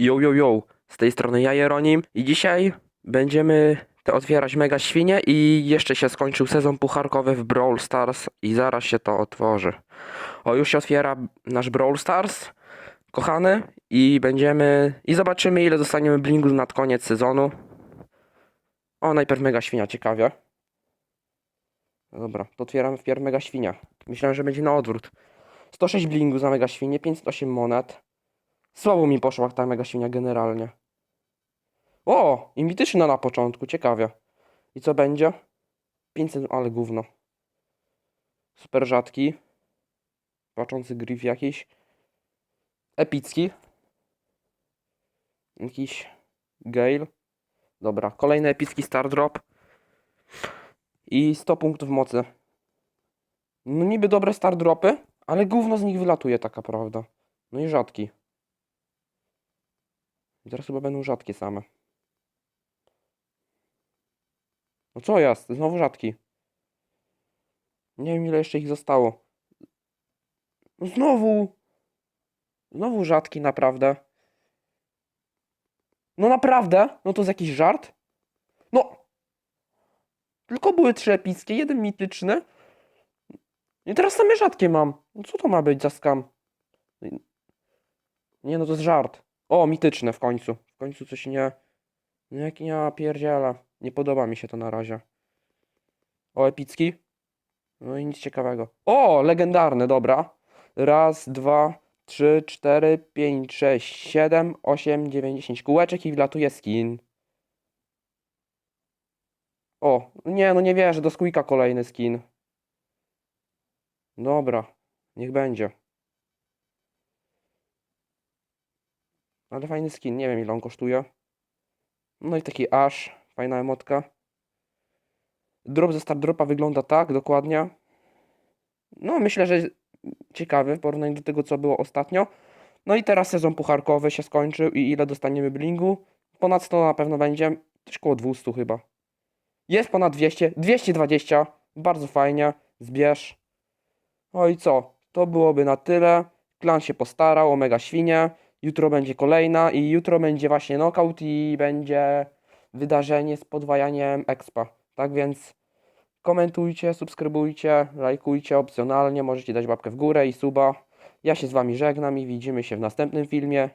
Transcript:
Yo, yo, yo, z tej strony ja, Jeronim i dzisiaj będziemy te otwierać mega świnie i jeszcze się skończył sezon pucharkowy w Brawl Stars i zaraz się to otworzy. O, już się otwiera nasz Brawl Stars, kochany, i będziemy, i zobaczymy ile dostaniemy blingu nad koniec sezonu. O, najpierw mega świnia, ciekawie. Dobra, to otwieramy wpierw mega świnia. Myślałem, że będzie na odwrót. 106 blingu za mega świnie, 508 monet. Słabo mi poszła ta mega świnia generalnie. O! I na początku, ciekawie. I co będzie? 500, ale gówno. Super rzadki. Płaczący griff jakiś. Epicki. Jakiś Gale. Dobra, kolejny epicki Star Drop. I 100 punktów mocy. No niby dobre Star Dropy, ale gówno z nich wylatuje taka prawda. No i rzadki. Teraz chyba będą rzadkie same. No co jest? Znowu rzadki. Nie wiem ile jeszcze ich zostało. No znowu. Znowu rzadki naprawdę. No naprawdę? No to jest jakiś żart? No. Tylko były trzy epickie, jeden mityczny. I teraz same rzadkie mam. No co to ma być za skam? Nie no to jest żart. O, mityczne w końcu. W końcu coś nie... No jak ja pierdziela. Nie podoba mi się to na razie. O, epicki. No i nic ciekawego. O, legendarny, dobra. Raz, dwa, trzy, cztery, pięć, sześć, siedem, osiem, dziewięć, dziesięć kółeczek i wlatuje skin. O, nie, no nie wierzę, do Squeaka kolejny skin. Dobra, niech będzie. Ale fajny skin, nie wiem ile on kosztuje. No i taki aż, fajna emotka. Drop ze Star Dropa wygląda tak, dokładnie. No myślę, że ciekawy w porównaniu do tego, co było ostatnio. No i teraz sezon pucharkowy się skończył i ile dostaniemy blingu? Ponad 100 na pewno będzie, też koło 200 chyba. Jest ponad 200, 220, bardzo fajnie, zbierz. No i co? To byłoby na tyle. Klan się postarał o mega świnie. Jutro będzie kolejna i jutro będzie właśnie knockout i będzie wydarzenie z podwajaniem expa. Tak więc komentujcie, subskrybujcie, lajkujcie opcjonalnie, możecie dać łapkę w górę i suba. Ja się z wami żegnam i widzimy się w następnym filmie.